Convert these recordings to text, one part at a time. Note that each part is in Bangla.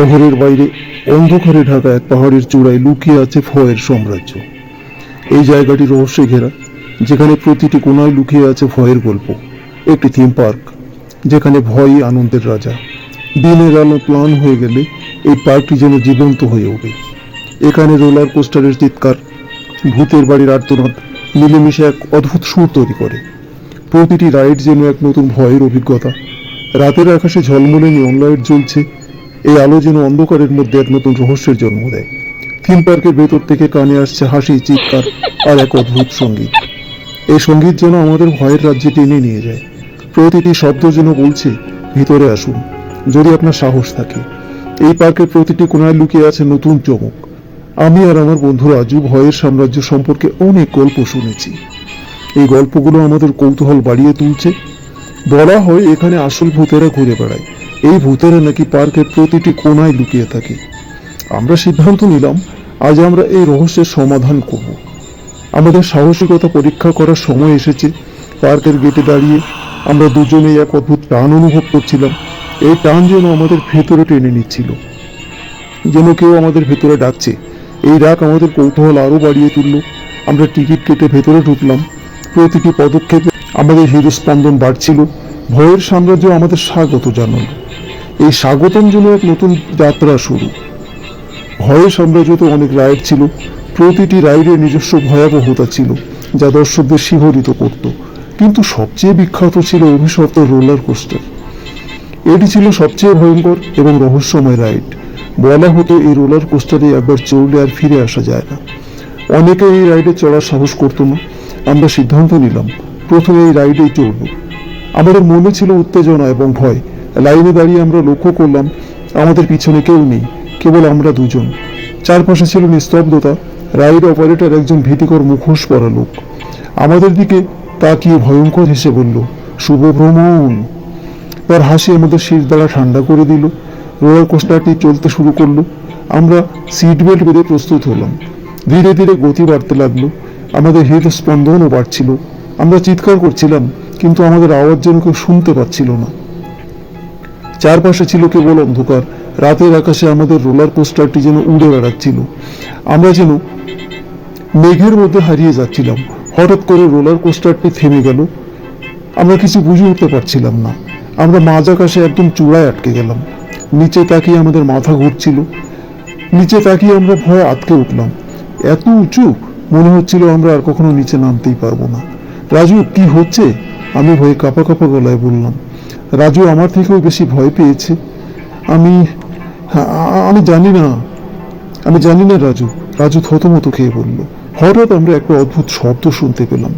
শহরের বাইরে অন্ধকারে ঢাকা এক পাহাড়ের চূড়ায় লুকিয়ে আছে ভয়ের সাম্রাজ্য। এই জায়গাটি রহস্যে ঘেরা, যেখানে প্রতিটি কোনায় লুকিয়ে আছে ভয়ের গল্প। একটি থিম পার্ক যেখানে ভয়ই আনন্দের রাজা। দিনের আলো প্লান হয়ে গেলে এই পার্কটি যেন জীবন্ত হয়ে ওঠে। এখানে রোলার কোস্টারের চিৎকার, ভূতের বাড়ির আর্তনাদ মিলেমিশে এক অদ্ভুত সুর তৈরি করে। প্রতিটি রাইড যেন এক নতুন ভয়ের অভিজ্ঞতা। রাতের আকাশে ঝলমলে নিয়ন লাইট জ্বলছে এই আলো যেন অন্ধকারের মধ্যে এক নতুন রহস্যের জন্ম দেয়। থিম পার্কের ভেতর থেকে কানে আসছে হাসি, চিৎকার আর এক অদ্ভুত সংগীত। এই সংগীত যেন আমাদের ভয়ের রাজ্যে টেনে নিয়ে যায়। প্রতিটি শব্দ যেন বলছে, ভিতরে আসুন। যদি আপনার সাহস থাকে। এই পার্কের প্রতিটি কোনায় লুকিয়ে আছে নতুন চমক। আমি আর আমার বন্ধু রাজু ভয়ের সাম্রাজ্য সম্পর্কে অনেক গল্প শুনেছি। এই গল্পগুলো আমাদের কৌতূহল বাড়িয়ে তুলছে। বলা হয় এখানে আসল ভূতেরা ঘুরে বেড়ায়। এই ভূতেরা নাকি পার্কের প্রতিটি কোনায় লুকিয়ে থাকে। আমরা সিদ্ধান্ত নিলাম, আজ আমরা এই রহস্যের সমাধান করব। আমাদের সাহসিকতা পরীক্ষা করার সময় এসেছে। পার্কের গেটে দাঁড়িয়ে আমরা দুজনেই এক অদ্ভুত টান অনুভব করছিলাম। এই টান যেন আমাদের ভেতরে টেনে নিচ্ছিল। যেন কেউ আমাদের ভেতরে ডাকছে। এই ডাক আমাদের কৌতূহল আরও বাড়িয়ে তুলল। আমরা টিকিট কেটে ভেতরে ঢুকলাম। প্রতিটি পদক্ষেপে আমাদের হৃদস্পন্দন বাড়ছিল। ভয়ের সাম্রাজ্য আমাদের স্বাগত জানাল। এই স্বাগতম এক নতুন যাত্রা শুরু। ভয়ে সাম্রাজ্যতে অনেক রাইড ছিল, প্রতিটি রাইডের নিজস্ব ভয়াবহতা ছিল, যা দর্শকদের শিহরিত করত। কিন্তু সবচেয়ে বিখ্যাত ছিল অভিশপ্ত রোলার কোস্টার। এটি ছিল সবচেয়ে ভয়ঙ্কর এবং রহস্যময় রাইড। বলা হতো এই রোলার কোস্টারে একবার চড়লে আর ফিরে আসা যায় না। অনেকে এই রাইডে চড়ার সাহস করতো না। আমরা সিদ্ধান্ত নিলাম, প্রথমে এই রাইডেই চড়ব। আমাদের মনে ছিল উত্তেজনা এবং ভয় লাইনে দাঁড়িয়ে আমরা লক্ষ্য করলাম, আমাদের পিছনে কেউ নেই, কেবল আমরা দুজন। চারপাশে ছিল নিস্তব্ধতা, রাইড অপারেটর একজন ভীতিকর মুখোশ পরা লোক। আমাদের দিকে তাকিয়ে ভয়ঙ্কর হেসে বলল, শুভ ভ্রমণ। তার হাসি আমাদের শীত দ্বারা ঠান্ডা করে দিল, রোলার কোস্টারটি চলতে শুরু করল, আমরা সিট বেল্ট বেঁধে প্রস্তুত হলাম। ধীরে ধীরে গতি বাড়তে লাগল, আমাদের হৃদস্পন্দনও বাড়ছিল। আমরা চিৎকার করছিলাম, কিন্তু আমাদের আওয়াজ যেন কেউ শুনতে পাচ্ছিল না। চারপাশে ছিল কেবল অন্ধকার। রাতের আকাশে আমাদের রোলার কোস্টারটি যেন উড়ে বেড়াচ্ছিল। আমরা যেন মেঘের মধ্যে হারিয়ে যাচ্ছিলাম। হঠাৎ করে রোলার কোস্টারটি থেমে গেল। আমরা কিছু বুঝে উঠতে পারছিলাম না। আমরা মাঝ আকাশে একদম চূড়ায় আটকে গেলাম। নিচে তাকিয়ে আমাদের মাথা ঘুরছিল। নিচে তাকিয়ে আমরা ভয়ে আটকে উঠলাম। এত উঁচু, মনে হচ্ছিল আমরা আর কখনো নিচে নামতেই পারব না। রাজু, কি হচ্ছে? আমি ভয়ে কাঁপা কাঁপা গলায় বললাম। রাজু আমার থেকেও বেশি ভয় পেয়েছে। আমি আমি জানি না, আমি জানি না রাজু। রাজু থতমত খেয়ে বলল, হঠাৎ আমরা একটা অদ্ভুত শব্দ শুনতে পেলাম।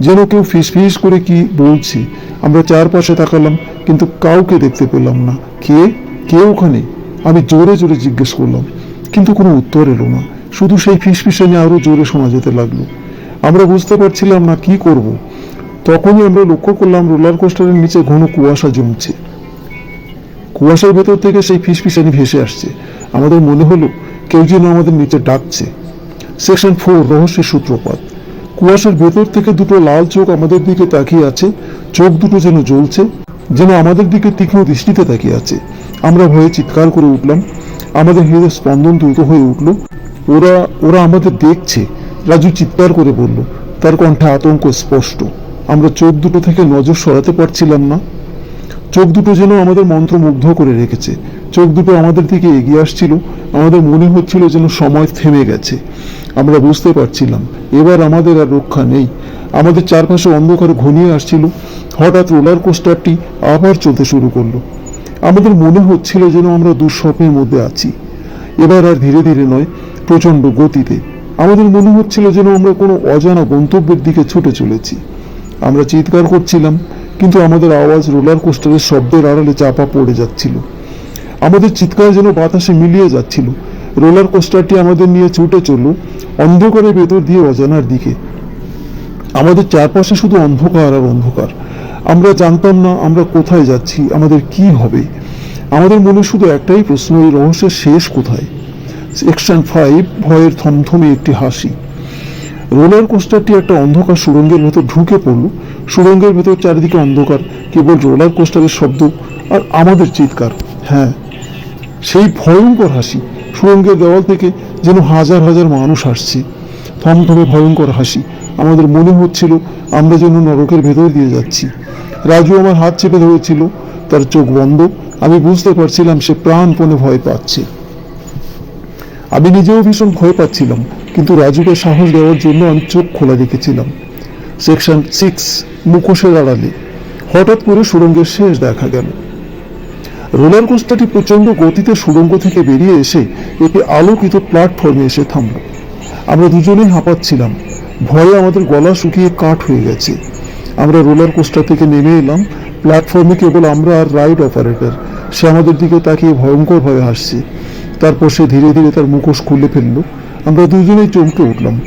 যেন কেউ ফিস ফিস করে কি বলছে, আমরা চারপাশে তাকালাম, কিন্তু কাউকে দেখতে পেলাম না। কে? কে ওখানে? আমি জোরে জোরে জিজ্ঞেস করলাম, কিন্তু কোনো উত্তর এলো না। শুধু সেই ফিস ফিসফিসানি আরও জোরে শোনা যেতে লাগল। আমরা বুঝতে পারছিলাম না কি করব। তখনই আমরা লক্ষ্য করলাম রোলার কোস্টারের নিচে ঘন কুয়াশা জমছে। কুয়াশার ভেতর থেকে সেই ফিসফিসানি ভেসে আসছে। আমাদের মনে হলো কেউ যেন আমাদের নিচে ডাকছে। সেকশন ফোর, রহস্যের সূত্রপাত। কুয়াশার ভেতর থেকে দুটো লাল চোখ আমাদের দিকে তাকিয়ে আছে। চোখ দুটো যেন জ্বলছে, যেন আমাদের দিকে তীক্ষ্ণ দৃষ্টিতে তাকিয়ে আছে। আমরা ভয়ে চিৎকার করে উঠলাম। আমাদের হৃদয় স্পন্দন দ্রুত হয়ে উঠল। ওরা ওরা আমাদের দেখছে। রাজু চিৎকার করে বলল, তার কণ্ঠে আতঙ্ক স্পষ্ট। আমরা চোখ দুটো থেকে নজর সরাতে পারছিলাম না। চোখ দুটো যেন আমাদের মন্ত্রমুগ্ধ করে রেখেছে। চোখ দুটো আমাদের দিকে এগিয়ে আসছিল। আমাদের মনে হচ্ছিল যেন সময় থেমে গেছে। আমরা বুঝতে পারছিলাম, এবার আমাদের আর রক্ষা নেই। আমাদের চারপাশে অন্ধকার ঘনিয়ে আসছিল। হঠাৎ রোলার কোস্টারটি আবার চলতে শুরু করল। আমাদের মনে হচ্ছিল যেন আমরা দুঃস্বপ্নের মধ্যে আছি। এবার আর ধীরে ধীরে নয়, প্রচণ্ড গতিতে। আমাদের মনে হচ্ছিল যেন আমরা কোনো অজানা গন্তব্যের দিকে ছুটে চলেছি। আমরা চিৎকার করছিলাম, কিন্তু আমাদের আওয়াজ রোলার কোস্টারের শব্দের আড়ালে চাপা পড়ে যাচ্ছিল। আমাদের চিৎকার যেন বাতাসে মিলিয়ে যাচ্ছিল। রোলার কোস্টারটি আমাদের নিয়ে ছুটে চলল, অন্ধকারের ভেতর দিয়ে অজানার দিকে। আমাদের চারপাশে শুধু অন্ধকার আর অন্ধকার। আমরা জানতাম না আমরা কোথায় যাচ্ছি, আমাদের কি হবে। আমাদের মনে শুধু একটাই প্রশ্ন, এই রহস্যের শেষ কোথায়? সেকশন ফাইভ ভয়ের থমথমে একটি হাসি। রোলার কোস্টারটি একটা অন্ধকার সুড়ঙ্গের ভেতর ঢুকে পড়ল। সুড়ঙ্গের ভেতর চারিদিকে অন্ধকার, কেবল রোলার কোস্টারের শব্দ আর আমাদের চিৎকার। হ্যাঁ সেই ভয়ঙ্কর হাসি সুরঙ্গের দেওয়াল থেকে যেন হাজার হাজার মানুষ আসছে। থমথমে ভয়ঙ্কর হাসি, আমাদের মনে হচ্ছিল আমরা যেন নরকের ভেতর দিয়ে যাচ্ছি। রাজু আমার হাত চেপে ধরেছিল, তার চোখ বন্ধ, আমি বুঝতে পারছিলাম সে প্রাণপণে ভয় পাচ্ছে। আমি নিজেও ভীষণ ভয় পাচ্ছিলাম কিন্তু রাজুকে সাহস দেওয়ার জন্য আমি চোখ খোলা রেখেছিলাম সেকশন সিক্স মুখোশের আড়ালে। হঠাৎ করে সুড়ঙ্গের শেষ দেখা গেল। রোলার কোস্টারটি প্রচণ্ড গতিতে সুড়ঙ্গ থেকে বেরিয়ে এসে একটি আলোকিত প্ল্যাটফর্মে এসে থামল। আমরা দুজনেই হাঁপাচ্ছিলাম। ভয়ে আমাদের গলা শুকিয়ে কাঠ হয়ে গেছে। আমরা রোলার কোস্টার থেকে নেমে এলাম। প্ল্যাটফর্মে কেবল আমরা আর রাইড অপারেটর সে আমাদের দিকে তাকিয়ে ভয়ঙ্করভাবে হাসছে। তারপর সে ধীরে ধীরে তার মুখোশ খুলে ফেলল। আমরা দুজনেই চমকে উঠলাম।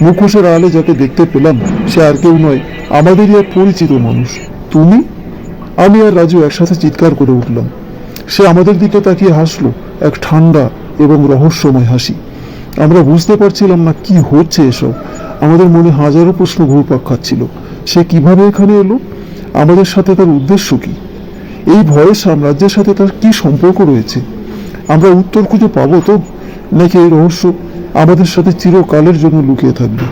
মুখোশের আড়ালে যাকে দেখতে পেলাম, সে আর কেউ নয়, আমাদেরই এক পরিচিত মানুষ। তুমি? আমি আর রাজু একসাথে চিৎকার করে উঠলাম। সে আমাদের দিকে তাকিয়ে হাসলো, এক ঠান্ডা এবং রহস্যময় হাসি। আমরা বুঝতে পারছিলাম না কি হচ্ছে এসব। আমাদের মনে হাজারো প্রশ্ন ঘুরপাক খাচ্ছিল। সে কীভাবে এখানে এলো? আমাদের সাথে তার উদ্দেশ্য কি? এই ভয়ের সাম্রাজ্যের সাথে তার কি সম্পর্ক রয়েছে? আমরা উত্তর খুঁজে পাবো তো? নাকি এই রহস্য আমাদের সাথে চিরকালের জন্য লুকিয়ে থাকবে।